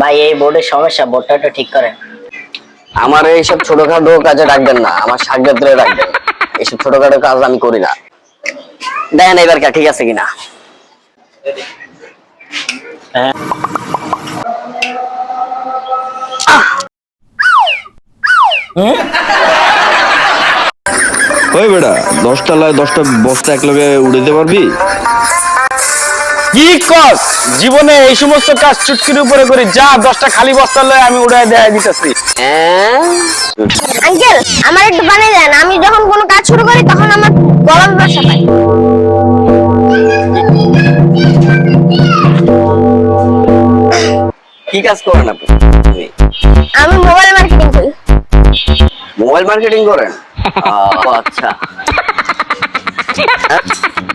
ভাই এই বোর্ডের সমস্যা বোর্ডটা একটু ঠিক করেন। আমার এইসব ছোটখাটো কাজে রাখবেন না আমার সাক্ষাৎরে রাখবেন। এইসব ছোটখাটো কাজ আমি করি না। দেখেন এবার কে ঠিক আছে কিনা? ওই বেটা দশটা লয় দশটা বস্তা এক লগে দিতে পারবি? কি কস জীবনে এই সমস্ত কাজ চুটকির উপরে করি যা দশটা খালি বস্তা লয়ে আমি উড়াই দেখাই দিতেছি। আঙ্কেল আমার একটু বানিয়ে দেন। আমি যখন কোনো কাজ শুরু করি তখন আমার গলা ব্যবসা পাই কি কাজ করেন আপনি? আমি মোবাইল মার্কেটিং করি। মোবাইল মার্কেটিং করেন? ও, আচ্ছা।